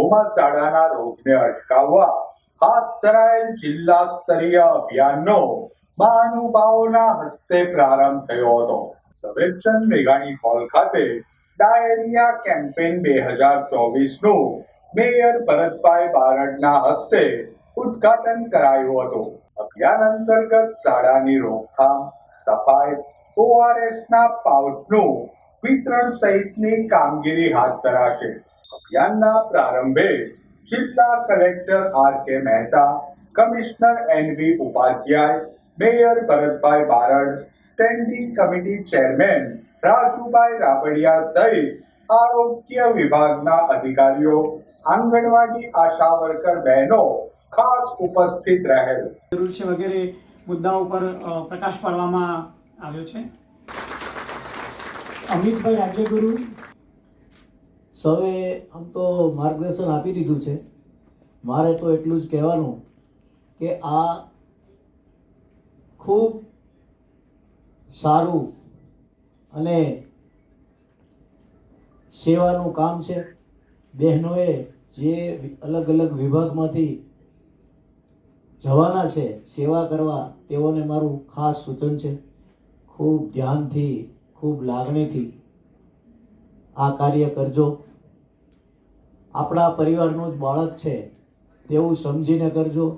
ઘુમાસાડાના રોગને અટકાવવા હાથ ધરાયેલ જિલ્લા સ્તરીય અભિયાનનો મહાનુભાવોના હસ્તે પ્રારંભ થયો હતો. સવેરચંદ મેઘાણી હોલ ખાતે ડાયરિયા કેમ્પેન બે હજાર ચોવીસનું મેયર ભરતભાઈ બારડના હસ્તે ઉદ્ઘાટન કરાયું હતું. અભિયાન અંતર્ગત શાળાની રોકથામ, સફાઈ ઓઆરએસના પાઉચનું વિતરણ સહિતની કામગીરી હાથ ધરાશે. અભિયાનના પ્રારંભે જિલ્લા collector R K Mehta commissioner N V Upadhyay mayor Bharatbhai Barad standing committee chairman Rajubhai Rabadiya સહિત આરોગ્ય વિભાગના અધિકારીઓ આંગણવાડી આશા વર્કર બહેનો ખાસ ઉપસ્થિત રહેલ જરૂર છે વગેરે મુદ્દાઓ પર પ્રકાશ પાડવામાં આવ્યો છે. અમિતભાઈ રાજ્યગુરુ સૌએ આમ તો માર્ગદર્શન આપી દીધું છે. મારે તો એટલું જ કહેવાનું કે આ ખૂબ સારું અને સેવાનું કામ છે. બહેનોએ જે અલગ અલગ વિભાગમાંથી જવાના છે સેવા કરવા, તેઓને મારું ખાસ સૂચન છે. ખૂબ ધ્યાનથી, ખૂબ લાગણીથી આ કાર્ય કરજો. આપણા પરિવારનું જ બાળક છે, તેવું સમજીને કરજો.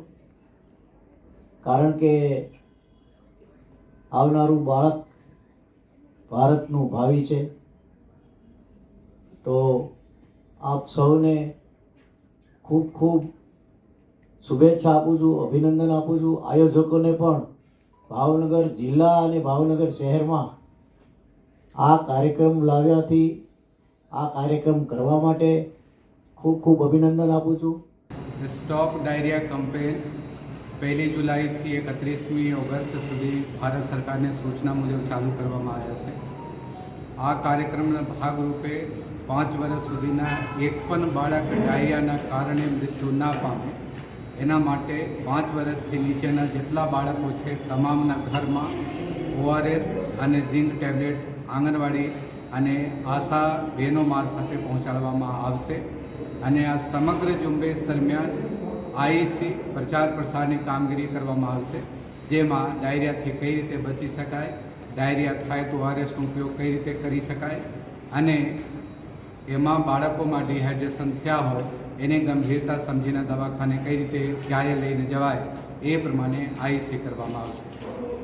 કારણ કે આવનારું બાળક ભારતનું ભાવિ છે. તો આપ સૌને ખૂબ ખૂબ શુભેચ્છા આપું છું, અભિનંદન આપું છું. આયોજકોને પણ ભાવનગર જિલ્લા અને ભાવનગર શહેરમાં આ કાર્યક્રમ લાવ્યાથી આ કાર્યક્રમ કરવા માટે ખૂબ ખૂબ અભિનંદન આપું છું. સ્ટોપ ડાયરિયા કમ્પેન પહેલી જુલાઈથી એકત્રીસમી ઓગસ્ટ સુધી ભારત સરકારની સૂચના મુજબ ચાલુ કરવામાં આવ્યા છે. આ કાર્યક્રમના ભાગરૂપે પાંચ વર્ષ સુધીના એક પણ બાળક ડાયરિયાના કારણે મૃત્યુ ના પામે. એના માટે પાંચ વર્ષથી નીચેના જેટલા બાળકો છે, તમામના ઘરમાં ઓઆરએસ અને ઝિંક ટેબ્લેટ આંગણવાડી અને આશા બહેનો મારફતે પહોંચાડવામાં આવશે. અને આ સમગ્ર ઝુંબેશ દરમિયાન આઈસી પ્રચાર પ્રસારની કામગીરી કરવામાં આવશે, જેમાં ડાયરિયાથી કઈ રીતે બચી શકાય, ડાયરિયા થાય તો ઓઆરએસનો ઉપયોગ કઈ રીતે કરી શકાય, અને એમાં બાળકોમાં ડિહાઇડ્રેશન થયા હોય એને ગંભીરતા સમજીને દવાખાને કઈ રીતે ક્યારે લઈને જવાય, એ પ્રમાણે આઈસી કરવામાં આવશે.